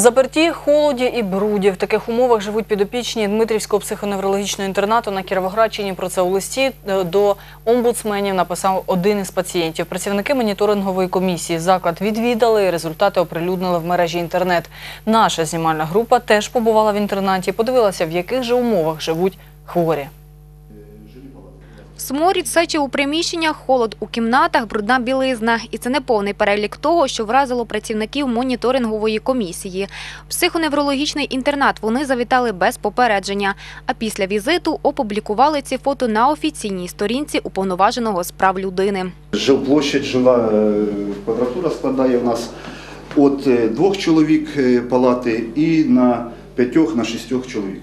заперті, холоді і бруді. В таких умовах живуть підопічні Дмитрівського психоневрологічного інтернату на Кіровоградщині. Про це у листі е, до омбудсменів написав один із пацієнтів. Працівники моніторингової комісії заклад відвідали результати оприлюднили в мережі інтернет. Наша знімальна група теж побувала в інтернаті, подивилася, в яких же умовах живуть хворі. Сморід, сечі у приміщеннях, холод у кімнатах, брудна білизна. І це не повний перелік того, що вразило працівників моніторингової комісії. Психоневрологічний інтернат вони завітали без попередження. А після візиту опублікували ці фото на офіційній сторінці уповноваженого з прав людини. Жилплощадь, жила е, квадратура складає у нас від е, двох чоловік е, палати і на п'ятьох, на шістьох чоловік.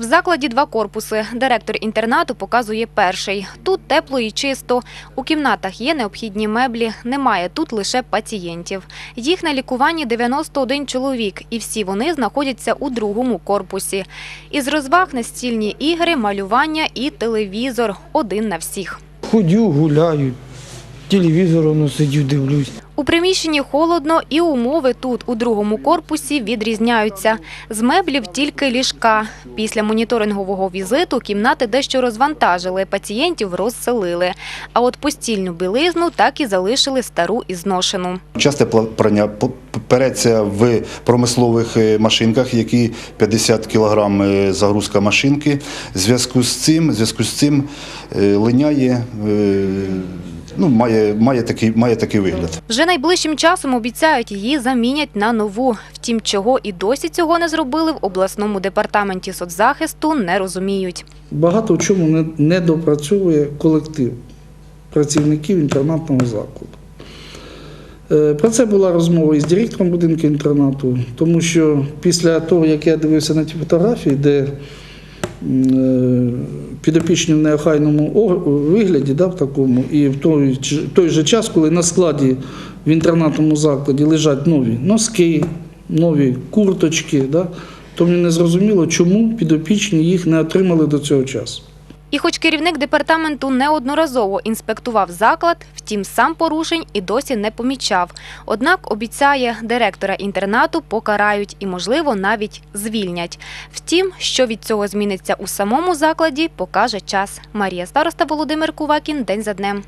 В закладі два корпуси. Директор інтернату показує перший. Тут тепло і чисто. У кімнатах є необхідні меблі, немає тут лише пацієнтів. Їх на лікуванні 91 чоловік, і всі вони знаходяться у другому корпусі. Із розваг настільні ігри, малювання і телевізор. Один на всіх. Ходю, гуляю, телевізор воно сидю, дивлюсь. У приміщенні холодно і умови тут, у другому корпусі, відрізняються. З меблів тільки ліжка. Після моніторингового візиту кімнати дещо розвантажили, пацієнтів розселили. А от постільну білизну так і залишили стару і зношену. Часте прання переться в промислових е, машинках, які 50 кг е, загрузка машинки. Зв'язку з цим, зв'язку з цим е, линяє, ну, має, має, такий, має такий вигляд. Вже найближчим часом обіцяють, її замінять на нову. Втім, чого і досі цього не зробили в обласному департаменті соцзахисту, не розуміють. Багато в чому не, допрацьовує колектив працівників інтернатного закладу. Е, Про це була розмова із директором будинку інтернату, тому що після того, як я дивився на ті фотографії, де е, підопічні в неохайному вигляді, да, в такому, і в той, той же час, коли на складі в інтернатному закладі лежать нові носки, нові курточки, да, то мені не зрозуміло, чому підопічні їх не отримали до цього часу. І хоч керівник департаменту неодноразово інспектував заклад, втім сам порушень і досі не помічав. Однак обіцяє, директора інтернату покарають і, можливо, навіть звільнять. Втім, що від цього зміниться у самому закладі, покаже час. Марія Староста Володимир Кувакін день за днем.